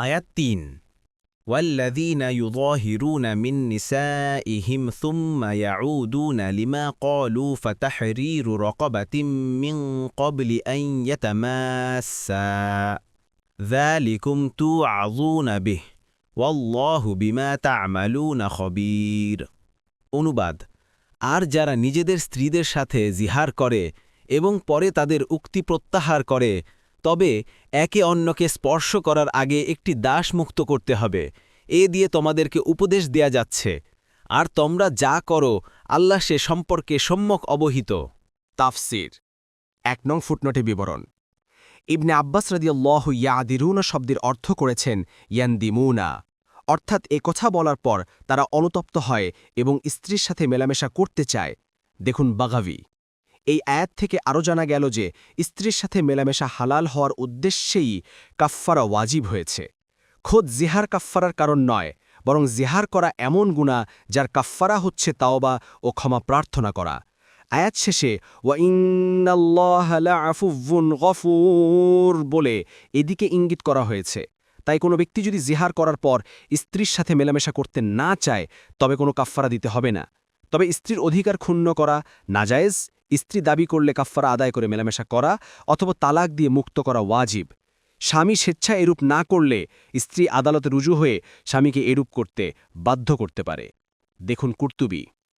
আয়াত তিন والذين يظاهرون من نسائهم ثم يعودون لما قالوا فتحرير رقبة من قبل أن يتماسا ذلكم توعظون به والله بما تعملون خبير অনুবাদ আর যারা নিজেদের স্ত্রীদের সাথে জিহার করে এবং পরে তাদের উক্তি প্রত্যাহার করে তবে একে অন্যকে স্পর্শ করার আগে একটি দাস মুক্ত করতে হবে। এ দিয়ে তোমাদেরকে উপদেশ দেয়া যাচ্ছে। আর তোমরা যা করো, আল্লাহ সে সম্পর্কে সম্যক অবহিত। তাফসির। এক নং ফুটনোটে বিবরণ। ইবনে আব্বাস রদিয়াল্লাহ ইয়াদিরুনা শব্দের অর্থ করেছেন, ইয়ান্দিমুনা। অর্থাৎ কথা বলার পর তারা অনুতপ্ত হয় এবং স্ত্রীর সাথে মেলামেশা করতে চায়। দেখুন বাগাভি। এই আয়াত থেকে আরও জানা গেল যে স্ত্রীর সাথে মেলামেশা হালাল হওয়ার উদ্দেশ্যেই কাফফারা ওয়াজিব হয়েছে। খোদ জিহার কাফফারার কারণ নয়, বরং জিহার করা এমন গুণা যার কাফফারা হচ্ছে তাওবা ও ক্ষমা প্রার্থনা করা। আয়াত শেষে ওয়াইন্নাল্লাহুন গফুর বলে এদিকে ইঙ্গিত করা হয়েছে। তাই কোনো ব্যক্তি যদি জিহার করার পর স্ত্রীর সাথে মেলামেশা করতে না চায়, তবে কোনো কাফফারা দিতে হবে না। তবে স্ত্রীর অধিকার ক্ষুণ্ণ করা নাজায়েজ, স্ত্রী দাবি করলে কাফফারা আদায় করে মেলামেশা করা অথবা তালাক দিয়ে মুক্ত করা ওয়াজিব। স্বামী স্বেচ্ছা এরূপ না করলে স্ত্রী আদালতে রুজু হয়ে স্বামীকে এরূপ করতে বাধ্য করতে পারে। দেখুন কুর্তুবি।